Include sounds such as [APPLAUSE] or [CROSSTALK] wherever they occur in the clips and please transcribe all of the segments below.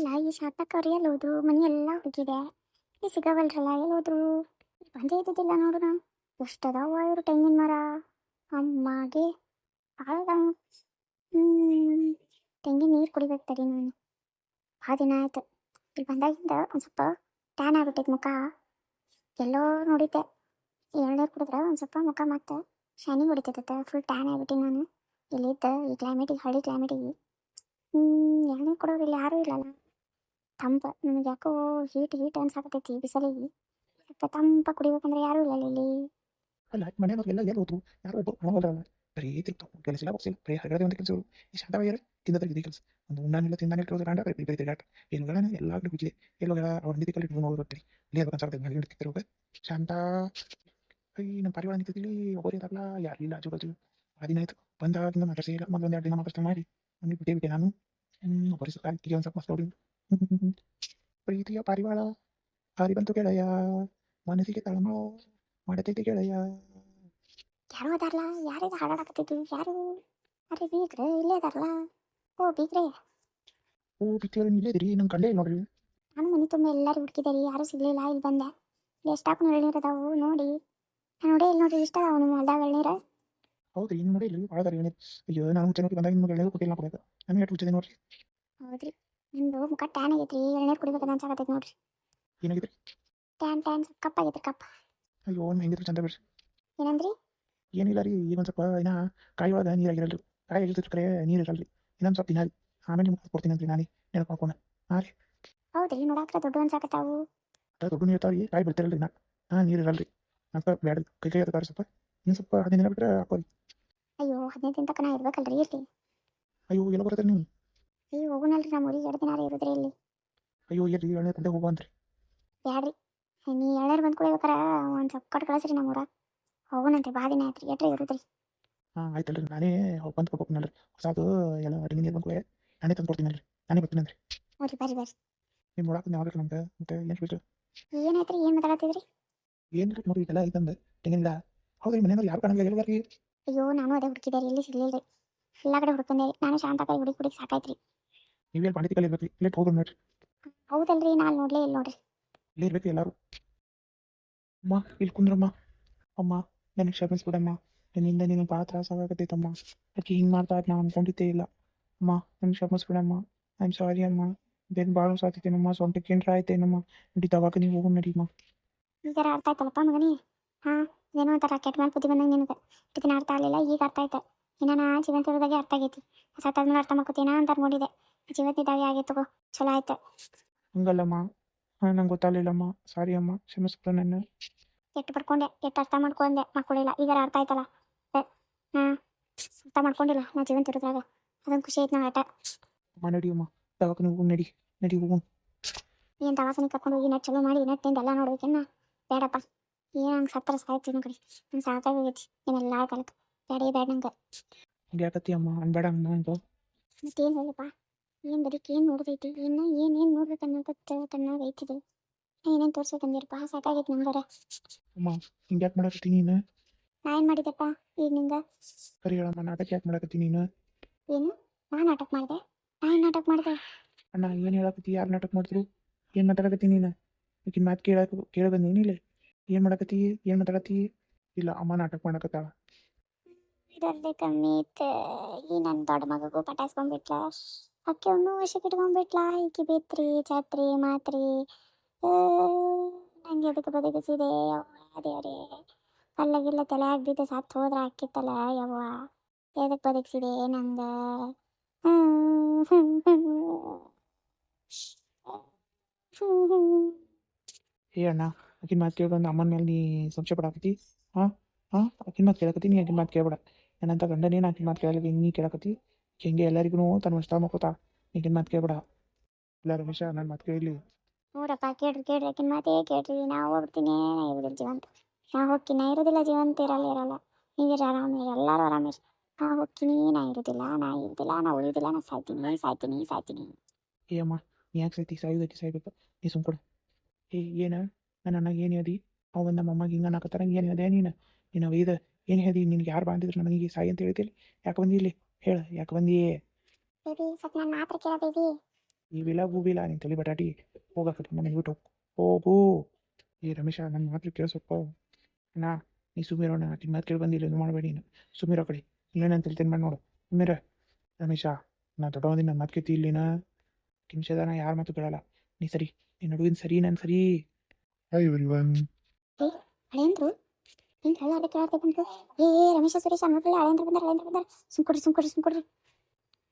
ಅಲ್ಲ, ಈ ಶಾತಕ್ಕೆ ಅವ್ರು ಎಲ್ಲಿ ಹೋದ್ರು ಮನೆ ಎಲ್ಲ ಹೋಗಿದೆ ಇಲ್ಲಿ ಸಿಗವಲ್ರಲ್ಲ ಎಲ್ಲಿ ಹೋದ್ರು ಇಲ್ಲಿ ಬಂದೇ ಇದ್ದಿದ್ದಿಲ್ಲ ನೋಡು ನಾ. ಎಷ್ಟದಾವ ಇವರು ತೆಂಗಿನ ಮರ? ಅಮ್ಮಗೆ. ಭಾಳ ತೆಂಗಿನ ನೀರು ಕುಡಿಬೇಕು ತಡಿ ನಾನು. ಭಾಳ ದಿನ ಆಯ್ತು. ಇಲ್ಲಿ ಬಂದಾಗಿಂದ ಒಂದು ಸ್ವಲ್ಪ ಟ್ಯಾನ್ ಆಗ್ಬಿಟ್ಟೈತೆ ಮುಖ. ಎಲ್ಲೋ ನೋಡಿದ್ದೆ. ಎಳ್ನೀರು ಕುಡಿದ್ರೆ ಒಂದು ಸ್ವಲ್ಪ ಮುಖ ಮತ್ತೆ ಶೈನಿಂಗ್ ಹೊಡಿತೈತೆ ಫುಲ್ ಟ್ಯಾನ್ ಆಗ್ಬಿಟ್ಟಿ ನಾನು. ಇಲ್ಲಿದ್ದ ಈ ಕ್ಲೈಮೇಟಿಗೆ ಹಳ್ಳಿ ಕ್ಲೈಮೇಟಿಗೆ ಎಳ್ನೀರು ಕೊಡೋರು ಇಲ್ಲಿ ಯಾರೂ ಇಲ್ಲಲ್ಲ. ತಂಪ. ನನಗೆ ಯಾಕೋ ಹೀಟ್ ಹೀಟ್ ಅನ್ಸಾಕತೈತಿ ಬಿಸಿಲಿಗೆ. ಸ್ವಲ್ಪ ತಂಪ ಕುಡಿಬೇಕಂದ್ರೆ ಯಾರೂ ಇಲ್ಲ ಇಲ್ಲಿ. ಅಲ್ಲ ಮನೆಯವ್ರಿಗೆಲ್ಲ ಎಲ್ಲಿ ಹೋದ್ರು ಯಾರು ಒಬ್ಬರು ಹಣವಲ್ಲ ಬರೀ ತಿರ್ತಾವ ಕೆಲಸ ಇಲ್ಲ ಬಗ್ಸಿಲ್ಲ ಬರೀ ಹರಗಡೆ ಒಂದು ಕೆಲಸ ಈ ಶಾಂತವಾಗಿರ ತಿಂದದ್ರ ಇದೆ ಕೆಲಸ. ಒಂದು ಉಣ್ಣಾನಿಲ್ಲ ತಿಂದಾನೆ ಕೆಲಸ ಕಾಂಡ ಬರೀ ಬರೀ ತಿರುಗಾಟ. ಏನು ಗಳನ ಎಲ್ಲ ಕಡೆ ಬಿಚ್ಚಿದೆ ಎಲ್ಲೋಗ ಅವ್ರ ನಿಧಿ ಕಲ್ಲಿ ಇಟ್ಕೊಂಡು ಹೋಗ್ಬಿಡ್ತೀರಿ ಇಲ್ಲಿ ಅದು ಕನ್ಸಾರ್ತೆ ಮನೆ ಹಿಡ್ತಿರೋಗ ಶಾಂತ. ಐ ನಮ್ಮ ಪರಿವಾರ ನಿಂತಿದ್ದೀವಿ. ಒಬ್ಬರು ಇದಾರಲ್ಲ, ಯಾರು ಇಲ್ಲ ಆಜು ಬಾಜು ಆ ದಿನ ಆಯ್ತು. ಬಂದಾಗಿಂದ ಇಲ್ಲ ಎರಡು ದಿನ ಮಾತಾಡ್ತಾ ಮಾಡಿ. ಮನೆ ಬಿಟ್ಟೇ, ಬಿಟ್ಟೆ ನಾನು. ಒಬ್ಬರು ಸುತ್ತ ಒಂದು ಸ್ವಲ್ಪ ಮಸ್ತ್ [LAUGHS] ಪ್ರೀತಿಯ ಪಾರಿವಾಳ ಬಂತು ಗೆಳೆಯ ಮನಸ್ಸಿಗೆ ತಳಮಳ ಮಾಡತೈತಿ ಗೆಳೆಯ. ಯಾರೋ ಅದಾರಲ್ಲ ಯಾರಿದ ಹಾಡಾಡಕತ್ತಿದ್ದು ಯಾರು? ಅರೆ ಬೀಗ್ರೆ ಇಲ್ಲೇ ಅದಾರಲ್ಲ. ಓ ಬೀಗ್ರೆ. ಓ ಬಿತ್ತೇಳಿ ಇಲ್ಲೇ ಇದ್ರಿ ನಂಗೆ ಕಂಡೇ ನೋಡ್ರಿ ನಾನು ಮನೆ ತುಂಬ ಎಲ್ಲರೂ ಹುಡುಕಿದಾರಿ ಯಾರು ಸಿಗ್ಲಿಲ್ಲ ಇಲ್ಲಿ ಬಂದೆ. ಎಷ್ಟಾಕು ಎಳ್ನೀರು ಅದಾವು ನೋಡಿ. ನಾನು ನೋಡಿ ಇಲ್ಲಿ ನೋಡ್ರಿ ಇಷ್ಟ ಅದಾವ ನಿಮ್ಮ ಹೊಲ್ದಾಗ ಎಳ್ನೀರು. ಹೌದ್ರಿ ಇನ್ನು ನೋಡಿ ಇಲ್ಲಿ ಭಾಳ ಏನಿದೆ ಅಯ್ಯೋ ನಾನು ಮುಂಚೆ ನೋಡಿ ಬಂದಾಗ ನಿಮ್ಗೆ ಎಳ್ನೀರು ಕೊಟ್ಟಿಲ್ಲ ಕೊಡೋದು ನಾನು ಎಷ್ಟು ಹುಚ್ಚಿದೆ ನೋಡ್ರಿ. ಹೌದ್ರಿ. ನಿಮ್ದು ಮುಖ ಟ್ಯಾನ್ ಆಗೈತ್ರಿ ಎಳ್ನೀರು ಕುಡಿಬೇಕಂತ ಅನ್ಸಾಕತ್ತೈತಿ ನೋಡ್ರಿ. ಏನಾಗಿದ್ರಿ ಟ್ಯಾನ್ ಟ್ಯಾನ್ ಕಪ್ ಆಗೈತ್ರಿ ಕಪ್ ಅಯ್ಯೋ ನಿಮ್ಮ ಹೆಂಗಿದ್ರು ಚಂದ ಬಿಡ್ರಿ. ಏನಂದ್ರಿ? ಏನಿಲ್ಲ ರೀ ಈಗ ಒಂದು ಸ್ವಲ್ಪ ಇನ್ನ ಕಾಯಿ ಒಳಗೆ ನೀರಾಗಿರಲ್ರಿ ಕಾಯಿ ಇರ್ತೈತೆ ಕರೆ ನೀರು ಇರಲ್ರಿ. ಇನ್ನೊಂದು ಸ್ವಲ್ಪ ದಿನ ಆಮೇಲೆ ನಿಮ್ಗೆ ಕೊಡ್ತೀನಿ ಅಂತ ನಾನೇ ನೆನಪು ಹಾಕೋಣ ಹೌದ್ರಿ ನೋಡಾಕ್ರ ದೊಡ್ಡ ಅನ್ಸಾಕತ್ತಾವು ದೊಡ್ಡ ನೀರು ರೀ ಕಾಯಿ ಬಿಡ್ತಿರಲ್ರಿ ನಾ ಹಾಂ ನೀರು ಇರಲ್ರಿ. ಅಂತ ಬ್ಯಾಡ ಕೈ ಕೈ ಅದ ಸ್ವಲ್ಪ. ಇನ್ನು ಸ್ವಲ್ಪ ಹದಿನೈದು ದಿನ ಬಿಟ್ಟರೆ ಹಾಕೋರಿ. ಅಯ್ಯೋ ಹದಿನೈದು ದಿನ ತನಕ ನಾ ಇರ್ಬೇಕಲ್ರಿ ಇರ್ಲಿ. ಅಯ್ಯೋ ಎಲ್ಲ ಬರ್ತಾರೆ ನೀವು? ಅಯ್ಯೋ ಹೋಗುನಲ್ರಿ ನಮ್ಮ ಊರಿಗೆ ಎರಡು ದಿನ ಇರುದ್ರಿ ಇಲ್ಲಿ. ಅಯ್ಯೋ ಎಲ್ಲಿ ಎಣ್ಣೆ ತಂದೆ ಹೋಗೋ ಅಂತ್ರಿ. ಬ್ಯಾಡ್ರಿ. ನೀ ಎಳ್ನೀರು ಬಂದು ಕುಡಿಬೇಕಾರ ಒಂದು ಸ್ವಲ್ಪ ಕೊಟ್ಟು ಕಳಿಸ್ರಿ ನಮ್ಮ ಊರ ಹೋಗುನಂತೆ ಬಾ ದಿನ ಆಯ್ತ್ರಿ ಎಟ್ರಿ ಇರುದ್ರಿ. ಹಾಂ ಆಯ್ತಲ್ರಿ ನಾನೇ ಬಂದು ಕೊಡ್ಬೇಕನಲ್ರಿ ಹೊಸದು ಎಲ್ಲ ಅಡಿಗೆ ನೀರು ಬಂದು ನಾನೇ ತಂದು ಕೊಡ್ತೀನಲ್ರಿ ನಾನೇ ಬರ್ತೀನಂದ್ರಿ ಹೋಗ್ರಿ ಬರ್ರಿ ಬರ್ರಿ ನೀವು ನೋಡಕ್ಕೆ ಯಾವಾಗ ನಮ್ಗೆ ಮತ್ತೆ ಏನು ಸ್ವೀಟ್ ಏನಾಯ್ತ್ರಿ ಏನು ಮಾತಾಡತ್ತಿದ್ರಿ? ಏನು ನೋಡಿ ಇದೆಲ್ಲ ಐತಂದು ತೆಂಗಿನಿಲ್ಲ ಹೌದ್ರಿ ಮನೆಯಲ್ಲಿ ಯಾರು ಕಾಣಂಗಿಲ್ಲ ಎಲ್ಲಾರಿ ಅಯ್ಯೋ ನಾನು ಅದೇ ಹುಡುಕಿದೆ ಎಲ್ಲಿ ಸಿಗ್ಲಿಲ್ರಿ. ಎಲ್ಲ ಕಡೆ ಹುಡ್ಕೊಂಡೆ ನಾನು ಶಾಂತ ಕೈ ಹುಡುಕಿ ಹುಡುಕಿ ಸಾಕಾಯ್ತ್ರಿ. ನೀವೇನು ಪಾಂಡಿತಿ ಕಲಿ ಇರ್ಬೇಕು? ಇಲ್ಲೇ ಹೋಗ್ರಿ ನೋಡ್ರಿ. ಹೌದಲ್ರಿ ನಾನು ನೋಡ್ಲೇ ಇಲ್ಲ ನೋಡ್ರಿ. ಇಲ್ಲೇ ಇರ್ಬೇಕು ಎಲ್ಲರೂ. ಅಮ್ಮ ಇಲ್ಲಿ ಕುಂದ್ರಮ್ಮ. ಅಮ್ಮ ನನಗೆ ಕ್ಷಮಿಸ್ಬಿಡಮ್ಮ. ನಿನ್ನಿಂದ ನಿನಗೆ ಭಾಳ ತ್ರಾಸ ಆಗತ್ತೈತಮ್ಮ ಅದಕ್ಕೆ ಹಿಂಗೆ ಮಾಡ್ತಾ ಇದ್ ನಾನು ಅನ್ಕೊಂಡಿದ್ದೇ ಇಲ್ಲ. ಅಮ್ಮ ನನಗೆ ಕ್ಷಮಿಸ್ಬಿಡಮ್ಮ. ಐ ಆಮ್ ಸಾರಿ ಅಮ್ಮ. ಬೆನ್ ಭಾಳ ಸಾತಿದ್ದೇನಮ್ಮ ಸೊಂಟಕ್ಕೆ ಏನ್ರ ಆಯ್ತೇನಮ್ಮ. ನಡಿ ದವಾಖಾನೆ ನೀವು ಹೋಗು ನಡಿಮ್ಮ ಈಗಾರ ಅರ್ಥ ಆಯ್ತಲ್ಲಪ್ಪ ಮಗನಿ? ಹಾಂ ಏನೋ ಒಂಥರ ಕೆಟ್ಟ ಮೇಲೆ ಬುದ್ಧಿ ಬಂದಂಗೆ ನಿನಗೆ. ಇಷ್ಟು ದಿನ ಅರ್ಥ ಆಗಲಿಲ್ಲ ಈಗ ಅರ್ಥ ಆಯ್ತು. ಇನ್ನ ನಾ ಜೀವಂತದಾಗೆ ಅರ್ಥ ಆಗೈತಿ. ಸತ್ತಾದ್ಮೇಲೆ ಅರ್ಥ ಮಾಡ್ಕೋತೀನಾ ಅಂತ ನೋಡಿದೆ. ಜೀವಂತಿದ್ದಾಗೆ ಆಗೈತೆ ತಗೋ ಚಲೋ ಆಯ್ತು ಹಂಗಲ್ಲಮ್ಮ. ಹಾಂ ನಂಗೆ ಗೊತ್ತಾಗಲಿಲ್ಲಮ್ಮ. ಸಾರಿ ಅಮ್ಮ ಕ್ಷಮಿಸ್ಬಿಡ ನನ್ನ ಕೆಟ್ಟು ಪಡ್ಕೊಂಡೆ ಕೆಟ್ಟು ಅರ್ಥ ಮಾಡ್ಕೊಂಡೆ. ಮಾಡ್ಕೊಳ್ಳಿಲ್ಲ ಈಗ ಅರ್ಥ ಆಯ್ತಲ್ಲ? ಹಾಂ ಅರ್ಥ ಮಾಡ್ಕೊಂಡಿಲ್ಲ. ನಾ ಜೀವನ ತಿರುದ್ರಾಗ ಅದೊಂದು ಖುಷಿ ಐತೆ ನಂಗೆ ಆಟ. ಅಮ್ಮ ನಡಿಯಮ್ಮ. ದವಾಖಾನೆ ಹೋಗು ನಡಿ. ನಡಿ ಹೋಗು. ಏನು ದವಾಖಾನೆ ಕರ್ಕೊಂಡು ಹೋಗಿ ನಟ್ ಚಲೋ ಮಾಡಿ ನಟ್ಟಿಂದ ಎಲ್ಲ ನೋಡ್ಬೇಕೇನ? ಬೇಡಪ್ಪ. ಏನು ಹಂಗೆ ಸತ್ತರ ಸಾಯ್ತೀನಿ ಕಡೆ ನಂಗೆ ಸಾಕಾಗೋಗೈತಿ ನೀವೆಲ್ಲ ಕಾಲಕ್ಕೆ ಬೇಡ ಬೇಡ ನಂಗೆ. ಹಂಗೆ ಯಾಕತ್ತಿ ಅಮ್ಮ? ಅನ್ಬೇಡ ಅಮ್ಮ ಅಂತ ಮತ್ತೇನು ಹೇಳಪ್ಪ? ಏನು ಏನ್ ಏನು ನೋಡ್ದೈತಿ. ಇನ್ನು ಏನೇನು ನೋಡ್ಬೇಕು ಅನ್ನೋಕತ್ತ ಕಣ್ಣಾಗ ಐತಿದೆ. ಏನೇನು ತೋರ್ಸ್ಬೇಕಂದಿರಪ್ಪ ಸಾಕಾಗೈತಿ ನಂಗಾರ. ಅಮ್ಮ ಹಿಂಗೆ ಯಾಕೆ ಮಾಡಕತ್ತಿ ನೀನು? ನಾ ಏನು ಮಾಡಿದೆಪ್ಪ ಈಗ ನಿಂಗ? ಸರಿ ಹೇಳಮ್ಮ ನಾಟಕ ಯಾಕೆ ಮಾಡಕತ್ತಿ ನೀನು? ಏನು? ನಾ ನಾಟಕ ಮಾಡಿದೆ. ನಾ ಏನು ನಾಟಕ ಮಾಡಿದೆ? ಅಣ್ಣ ಏನು ಹೇಳಕತ್ತಿ? ಯಾರು ನಾಟಕ ಮಾಡಿದ್ರು? ಏನು ಮಾತಾಡಕತ್ತಿ ನೀನು? ಈಗಿನ ಮಾತು ಕೇಳಕ್ಕೆ ಕೇಳ ಬಂದೇನಿಲ್ಲ ಏನು ಮಾಡಕತ್ತಿ? ಏನು ಮಾತಾಡತ್ತಿ ಇಲ್ಲ ಅಮ್ಮ ನಾಟಕ ಮಾಡಕತ್ತಾಳ. ಇದರಲ್ಲಿ ಕಮ್ಮಿ ಇತ್ತು ಈ ನನ್ನ ದೊಡ್ಡ ಮಗಗೂ ಪಟಾಯಿಸ್ಕೊಂಡ್ಬಿಟ್ಲ ಅಕ್ಕಿ ಅವನು ವಶಕ್ಕೆ ಇಟ್ಕೊಂಡ್ಬಿಟ್ಲ ಈಕಿ ಬೇತ್ರಿ, ಛತ್ರಿ, ಮಾತ್ರಿ. ನಂಗೆ ಅದಕ್ಕೆ ಬದುಕಿಸಿದೆ. ಯವ್ವ, ದೇವ್ರೇ. ಕಲ್ಲಗಿಲ್ಲ ತಲೆ ಆಗ್ಬಿದ್ದೆ ಸತ್ತು ಹೋದ್ರೆ ಹಾಕಿತ್ತಲ್ಲ, ಯವ್ವ. ಎದಕ್ಕೆ ಬದುಕಿಸಿದೆ ನಂಗ? ಏ, ಅಣ್ಣ ಆಕಿನ ಮಾತು ಕೇಳ್ಕೊಂಡು ಅಮ್ಮನ ಮೇಲೆ ನೀ ಸಂಶಯ ಪಡಾಕತ್ತಿ. ಹಾಂ ಹಾಂ ಆಕಿನ ಮಾತು ಕೇಳಕತಿ ನೀ ಆಕಿನ ಮಾತು ಕೇಳ್ಬೇಡ. ಗಂಡ ಗಂಡನೇನು ಆಕಿನ ಮಾತು ಕೇಳಲಿ ನೀ ಕೇಳಕತ್ತಿ. ಹಿಂಗೆ ಎಲ್ಲರಿಗೂ ತನ್ನ ಇಷ್ಟ ಮಕ್ಕೋತಾ ಈಗಿನ ಮತ್ ಕೇಳ್ಬೇಡ. ಇಲ್ಲ ರಮೇಶ ನನ್ನ ಮಾತು ಕೇಳಿ. ನೋಡಪ್ಪ ಕೇಳ್ರಿ ಕೇಳ್ರಿ ಆಕಿನ ಮಾತೇ ಕೇಳ್ರಿ ನಾ ಹೋಗ್ಬಿಡ್ತೀನಿ. ಇರೋದಿಲ್ಲ ಜೀವಂತ. ನಾ ಹೋಗ್ತೀನಿ. ನಾ ಇರೋದಿಲ್ಲ ಜೀವಂತ ಇರಲ್ಲ ಇರಲ್ಲ. ನೀವಿರ ಆರಾಮ ಎಲ್ಲರೂ ಆರಾಮಿರಿ ನಾ ಹೋಗ್ತೀನಿ ನಾ ಇರೋದಿಲ್ಲ ನಾ ಇರೋದಿಲ್ಲ ನಾ ಉಳಿದಿಲ್ಲ ನಾ ಸಾಯ್ತೀನಿ ಸಾಯ್ತೀನಿ ಸಾಯ್ತೀನಿ. ಏಮ್ಮ ಅಮ್ಮ ನೀ ಯಾಕೆ ಸಾಯ್ತಿ? ಸಾಯೋದಕ್ಕೆ ಸಾಯ್ಬೇಕು. ನೀ ಸುಮ್ಕೊಡು ಏ ಏನ? ನನ್ನ ಅಣ್ಣ ಏನು ಹೇಳಿ ಅವ ನಮ್ಮ ಅಮ್ಮಗೆ ಹಿಂಗೆ ಅನ್ನಕತ್ತಾರ ಏನು ಹೇಳಿದೆ ನೀನು? ನೀನು ಇದು ಏನು ಹೇಳಿ ನಿನಗೆ ಯಾರು ಬಾಂದಿದ್ರು ನನಗೆ ಸಾಯಿ ಅಂತ ಹೇಳ್ತಿಲ್ಲ ಯಾಕೆ ಬಂದಿ ಇಲ್ಲಿ? ಹೇಳ ಯಾಕೆ ಬಂದಿ ಬೇಬಿ ಸ್ವಲ್ಪ ನನ್ನ ಮಾತ್ರ ಕೇಳ ಬೇಬಿ. ಈ ವಿಲ ಗೂಬಿಲ್ಲ ನೀನು ತಲೆ ಬಟಾಟಿ. ಹೋಗಕ್ಕೆ ಮನೆಗೆ ಬಿಟ್ಟು ಹೋಗು. ಏ ರಮೇಶ ನನ್ನ ಮಾತು ಕೇಳಿಸಪ್ಪ. ನಾ ನೀ ಸುಮಿರೋಣ ನಿನ್ನ ಮಾತು ಕೇಳಿ ಬಂದಿಲ್ಲ ಇದು ಮಾಡಬೇಡಿ ನೀನು. ಸುಮಿರೋ ಕಡೆ. ಇಲ್ಲ ನಾನು ತಲೆ ಮಾಡಿ ನೋಡು. ಸುಮಿರ ರಮೇಶ ನಾ ದೊಡ್ಡವನಿನ ನನ್ನ ಮಾತು ಕೇಳ್ತಿ ಇಲ್ಲಿನ. ನಾ ಯಾರ ಮಾತು ಕೇಳಲ್ಲ. ನೀ ಸರಿ. ನಿನ್ನ ನಡುವಿನ ಸರಿ ನಾನು ಸರಿ. ಹಾಯ್ ಎವ್ರಿ ಒನ್ ಹಳೇಂದ್ರು ಹಿಂಗೆ ಹಳ್ಳ ಅದಕ್ಕೆ ಆಡ್ತಾ ಬಂತು ಏ ರಮೇಶ, ಸುರೇಶ ಮಕ್ಕಳು ಬಂದ್ರೆ ಸುಮ್ ಕೊಡ್ರಿ ಸುಮ್ ಕೊಡ್ರಿ ಸುಮ್ ಕೊಡ್ರಿ.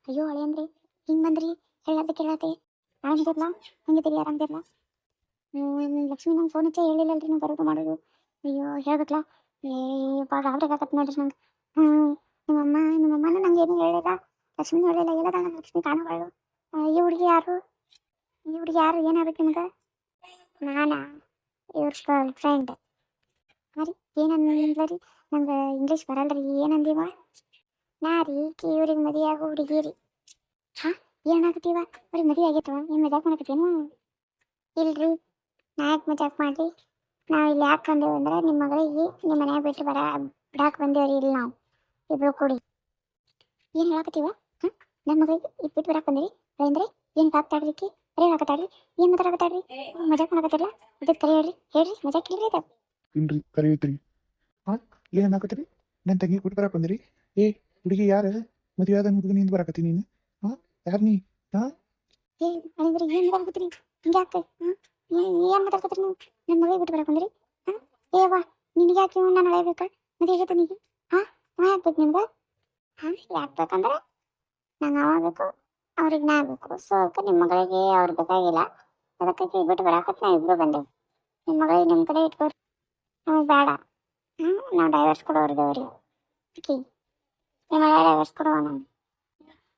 ಅಯ್ಯೋ ಹಳೇಂದ್ರಿ ಹಿಂಗೆ ಬಂದ್ರಿ? ಹೇಳತ್ತೆ ಕೇಳತ್ತೆ ಆರಾಮಿದ್ರಲ್ಲ ಹೆಂಗಿದ್ದೀರಿ ಆರಾಮಿದ್ರಲ್ಲ ಲಕ್ಷ್ಮಿ, ನಂಗೆ ಫೋನ್ ಹಚ್ಚಿ ಹೇಳಿಲ್ಲಲ್ರಿ ನೀವು ಬರೋದು ಮಾಡೋದು. ಅಯ್ಯೋ, ಹೇಳ್ಬೇಕಲ್ಲ? ಏ ಭಾಳ ಆಗತ್ತೆ ನೋಡ್ರಿ ನಂಗೆ. ಹ್ಞೂ ನಿಮ್ಮಮ್ಮ, ನಿಮ್ಮಮ್ಮನೂ ನಂಗೆ ಏನು ಹೇಳಿಲ್ಲ. ಲಕ್ಷ್ಮಿ ಹೇಳಿಲ್ಲ. ಎಲ್ಲ ನಂಗೆ ಲಕ್ಷ್ಮಿ ಕಾಣಬಾರ್ದು ಈ ಹುಡುಗಿ ಯಾರು? ಈ ಹುಡುಗಿ ಯಾರು? ಏನಾಗ್ಬೇಕು ನಿಮ್ಗೆ? ನಾನಾ? ಇವ್ರ ಗರ್ಲ್ ಫ್ರೆಂಡ್ ರೀ ಏನಂದ್ಲ ರೀ ನಂಗೆ ಇಂಗ್ಲೀಷ್ ಬರಲ್ಲ ರೀ ಏನಂದೀವ? ನಾ ರೀ ಇವ್ರಿಗೆ ಮದುವೆ ಆಗೋ ಹುಡುಗಿ ರೀ. ಹಾಂ ಏನಾಗತ್ತೀವ ಅವ್ರಿಗೆ ಮದುವೆ ಆಗೈತವ? ಏನು ಮಜಾಕ್ ಮಾಡಕತ್ತೇನು? ಇಲ್ರಿ, ನಾ ಯಾಕೆ ಮಜಾಕ್ ಮಾಡ್ರಿ ನಾವು ಇಲ್ಲಿ ಯಾಕೆ ಬಂದೇವು ಅಂದ್ರೆ ನಿಮ್ಮ ಮಗಳಿಗೆ ನಿಮ್ಮ ಮನೆಯಾಗ ಬಿಟ್ಟು ಬರ, ಬಿಡಾಕ್ ಬಂದೇವ್ರಿ ಇಲ್ಲಿ ನಾವು. ಇಬ್ರು ಕೂಡಿ. ಏನು ಹೇಳಕತ್ತೀವ? ಹಾಂ ನನ್ನ ಮಗಳಿಗೆ ಇದು ಬಿಟ್ಟು ಬರಾಕ್ ಬಂದಿರಿ? ಅಂದ್ರೆ ಏನು ಕಾಕ್ತಾಡ್ರಿಕಿ ಬರೀ ಹಾಕತ್ತಾಡ್ರಿ ಏನು ಮಾತಾಡಕತ್ತಾಡ್ರಿ ಮಜಾಕ್ ಮಾಡಕತ್ತಿಲ್ಲ ಇದಕ್ಕೆ ಕರೆ ಹೇಳ್ರಿ ಹೇಳ್ರಿ, ಮಜಾಕ್ ಇಲ್ರಿ ಇದು ಇಲ್ರಿ ಕರೆಯುತ್ತೀರಿ ಹಾಂ ಏನು ಹಾಕತ್ತೀರಿ ನನ್ನ ತಂಗಿ ಕೂಡ ಬರಕ್ ಬಂದಿರಿ. ಏ, ಹುಡುಗಿ ಯಾರು? ಮದುವೆ ಆದ ಹುಡುಗನಿಂದ ಬರಕತ್ತಿ ಬರಾಕತ್ತಿ ನೀನು. ಹಾಂ ಯಾರು ನೀ? ಏ, ಅಳಿಂದ್ರಿ, ಏನು ಮಾತಾಡ್ಕತ್ರಿ ಹಿಂಗೆ ಯಾಕೆ? ಏನ್ ಮಾತಾಡ್ಕತ್ರಿ ನೀವು? ನನ್ನ ಬಿಟ್ಟು ಹಾ ಏ ನಿನಗೆ ಯಾಕೆ ನಾನು ಅಳೆಯಬೇಕಾ? ಮದುವೆ ಆಗೈತೆ ನಿನಗೆ? ಹಾ ನಾ ಯಾಕೆ ನಿಮ್ಗೆ? ಹಾ, ಯಾಕೆ ನಾನು ನಂಗೆ ಅವ ಬೇಕು, ಅವ್ರಿಗೆ ನಾ ಮಗಳಿಗೆ ಬೇಕಾಗಿಲ್ಲ. ಅದಕ್ಕೆ ಬಿಟ್ಟು ಬರಾಕತ್ ನಾ ಬಂದೆ ನಿಮ್ಮ ಮಗಳಿಗೆ ನಿಮ್ಮ ಕಡೆ ಇಟ್ಕೋರಿ ಬೇಡ. ಹ್ಞೂ ನಾವು ಡೈವರ್ಸ್ ಕೊಡೋರಿದ್ದೇವ್ರಿ ಓಕೆ ನಿಮ್ಮ ಡೈವರ್ಸ್ ಕೊಡುವ ನಾನು.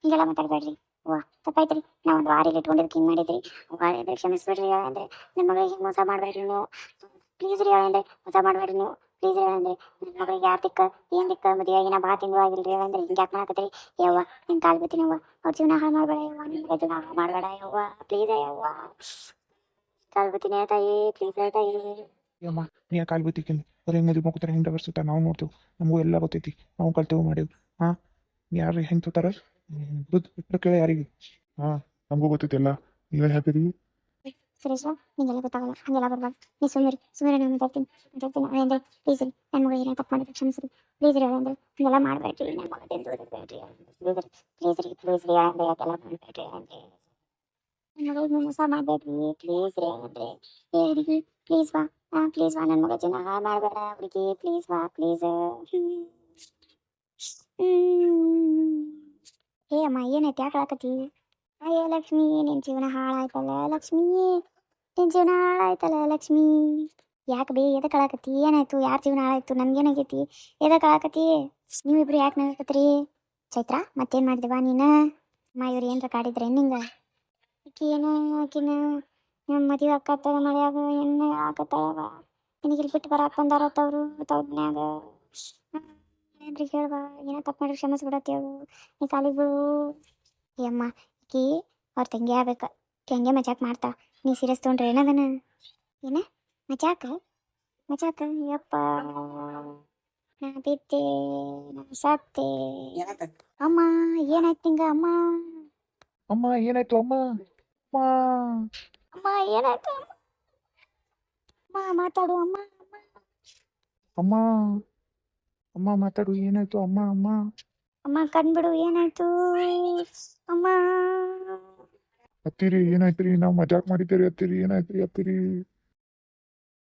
ಹಿಂಗೆಲ್ಲ ಮಾತಾಡಬೇಡ್ರಿ. ವಾ ತಪ್ಪಾಯ್ತ್ರಿ. ನಾವು ಒಂದು ವಾರ ಇಲ್ಲಿ ಇಟ್ಕೊಂಡಿದ್ದಕ್ಕೆ ಹಿಂಗೆ ಮಾಡಿದ್ರಿ. ವಾರ ಕ್ಷಮಿಸ್ಬೇಡ್ರಿ ಅಂದ್ರೆ ನಿಮ್ಮ ಮಗಳಿಗೆ ಹಿಂಗೆ ಮೋಸ ಮಾಡಬೇಡ್ರಿ ನೀವು. ಪ್ಲೀಸ್ ರೀ ಅಂದ್ರೆ ಮೋಸ ಮಾಡಬೇಡ್ರಿ ನೀವು. ಪ್ಲೀಸ್ ರೀ ಅಂದ್ರೆ ನಿಮ್ಮ ಮಗಳಿಗೆ ಯಾರು ತಿಕ್ಕ ಏನು ದಿಕ್ಕ ಮದುವೆ ಆಗಿ ನಾ ಭಾಳ ತಿಂಗಳು ಆಗಿಲ್ರಿ ಅಂದ್ರೆ ಹಿಂಗೆ ಯಾಕೆ ಮಾಡಕತ್ತೀರಿ ಯವ್ವ ನಿನ್ನ ಕಾಲು ಬಿತ್ತೀನಿ ಯವ್ವ ಅವ್ರ ಜೀವನ ಹಾಳು ಮಾಡಬೇಡ ಯವ್ವ ನಿಮ್ಮ ಜೀವನ ಹಾಳು ಮಾಡಬೇಡ ಯವ್ವ. ಪ್ಲೀಸ್ ಯವ್ವ. ಕಾಲು ಬಿತ್ತೀನಿ ತಾಯಿ ಪ್ಲೀಸ್ ತಾಯಿ. ಅಮ್ಮ ನೀ ಆ ಕಾಲು ಬತ್ತಿಕ್ಕಿಂದು ಅವ್ರು ಹೆಂಗೆ ಮದುವೆ ಮಾಡ್ಕೊತಾರೆ ಹೆಂಗೆ ಬರ್ಸುತ್ತಾ ನಾವು ನೋಡ್ತೇವೆ. ನಮಗೂ ಎಲ್ಲ ಗೊತ್ತೈತಿ. ನಾವು ಕಲ್ತೇವು ಮಾಡೇವು ಹಾಂ? ಯಾರು ಹೆಂಗೆ ತೋತಾರ ಬಿಟ್ಟು ಬಿಟ್ಟರು ಕೇಳಿ ಯಾರಿಗೆ. ಹಾಂ ನಮಗೂ ಗೊತ್ತೈತಿ ಎಲ್ಲ. ನೀವೇ ಹ್ಯಾಪಿ ರೀ ಸುರೇಶ ನಿಂಗೆಲ್ಲ ಗೊತ್ತಾಗಲ್ಲ. ಹಂಗೆಲ್ಲ ಬರ್ಬಾರ್ದು. ನೀ ಸುಮ್ಮನೆ ಸುಮ್ಮನೆ ನಾನು ಮಾತಾಡ್ತೀನಿ. ಮಾತಾಡ್ತೀನಿ. ಅಂದ್ರೆ ಪ್ಲೀಸ್ ರೀ ನನ್ನ ಮಗ ಏನೋ ತಪ್ಪು ಮಾಡಿದ್ರೆ ಕ್ಷಮಿಸ್ರಿ. ಪ್ಲೀಸ್ ರೀ ಅಂದ್ರೆ ಹಂಗೆಲ್ಲ ಮಾಡಬೇಡ್ರಿ. ನನ್ನ ಮಗದಿಂದ ದೂರಿರ್ಬೇಡ್ರಿ ಪ್ಲೀಸ್ ರೀ ಪ್ಲೀಸ್ ರೀ ಅಂದ್ರೆ ಯಾಕೆಲ್ಲ ಮಾಡಬೇಡ್ರಿ ಅಂದ್ರೆ. ನನ್ನ ಮಗಳಿಗೆ ಮೋಸ ಮಾಡಬೇಡ್ರಿ. ಪ್ಲೀಸ್ ರೀ ಅಂದ್ರೆ. ಪ್ಲೀಸ್ ಬಾ ಪ್ಲೀಸ್ ವಾ ನನ್ನ ಮಗ ಜನ ಹಾಳು ಮಾಡಬೇಡ. ಹುಡುಗಿ ಪ್ಲೀಸ್ ವಾ ಪ್ಲೀಸ್ ಏ ಅಮ್ಮ ಏನೈತೆ ಯಾಕೆ ಹೇಳಕತ್ತಿ? ಅಯ್ಯೋ, ಲಕ್ಷ್ಮಿ ನಿನ್ನ ಜೀವನ ಹಾಳಾಯ್ತಲ್ಲ, ಲಕ್ಷ್ಮಿ. ನಿನ್ನ ಜೀವನ ಹಾಳಾಯ್ತಲ್ಲ, ಲಕ್ಷ್ಮಿ. ಯಾಕೆ ಬೇ ಎದಕ್ಕೆ ಕಳಾಕತ್ತಿ ಏನಾಯ್ತು? ಯಾರ ಜೀವನ ಹಾಳಾಯ್ತು? ನನ್ಗೇನಾಗೈತಿ ಎದಕ್ಕೆ ಕಳಾಕತ್ತಿ ನೀವಿಬ್ರು ಯಾಕೆ ನಗಕತ್ರಿ ಚೈತ್ರ, ಮತ್ತೇನು ಮಾಡಿದೆವಾ ನೀನು? ಅಮ್ಮ, ಇವ್ರು ಏನ್ರ ಕಾಡಿದ್ರೆ ನಿಂಗೆ? ಏನು ಆಕಿನ ನಮ್ಮ ಮದುವೆ ಅಕ್ಕತ್ತ ಮಳೆಯಾಗ ಎಣ್ಣೆ ಹಾಕತ್ತಾವ ನಿನಗೆ ಇಲ್ಲಿ ಬಿಟ್ಟು ಬರಾಕ್ ಬಂದಾರ ತವರು ತವ್ರನ್ಯಾಗ ಏನ್ರಿ ಹೇಳ್ಬಾ ಏನೋ ತಪ್ಪು ಮಾಡಿ ಕ್ಷಮಿಸ್ಬಿಡತ್ತಿ ಬಿಡತ್ತೇವು ನೀ ಕಾಲಿಗೆ ಯಮ್ಮಾ ಏ ಅಮ್ಮ, ಈಕಿ ಅವ್ರ ತಂಗಿ ಆಗ್ಬೇಕು. ಹೆಂಗೆ ಮಜಾಕ್ ಮಾಡ್ತಾ? ನೀ ಸೀರಿಯಸ್ ತೊಗೊಂಡ್ರೆ ಏನದನ? ಏನ? ಮಜಾಕ? ಮಜಾಕ? ಯಪ್ಪ. ನಾ ಬಿದ್ದೆ, ನಾ ಸತ್ತೆ ಅಮ್ಮ, ಏನಾಯ್ತು ನಿಂಗ? ಅಮ್ಮ. ಅಮ್ಮ, ಏನಾಯ್ತು ಅಮ್ಮ? ಅಮ್ಮ. ಅಮ್ಮ ಏನಾಯ್ತು ಅಮ್ಮ? ಅಮ್ಮ ಮಾತಾಡು ಅಮ್ಮ. ಅಮ್ಮ ಅಮ್ಮ ಮಾತಾಡು ಏನಾಯ್ತು ಅಮ್ಮ ಅಮ್ಮ? ಅಮ್ಮ ಕಣ್ಬಿಡು ಏನಾಯ್ತು? ಅಮ್ಮ. ಹತ್ತಿರಿ ಏನಾಯ್ತ್ರಿ ನಾವು ಮಜಾಕ್ ಮಾಡಿದ್ದೀರಿ ಏನಾಯ್ತು ಏನಾಯ್ತ್ರಿ ಹತ್ತಿರಿ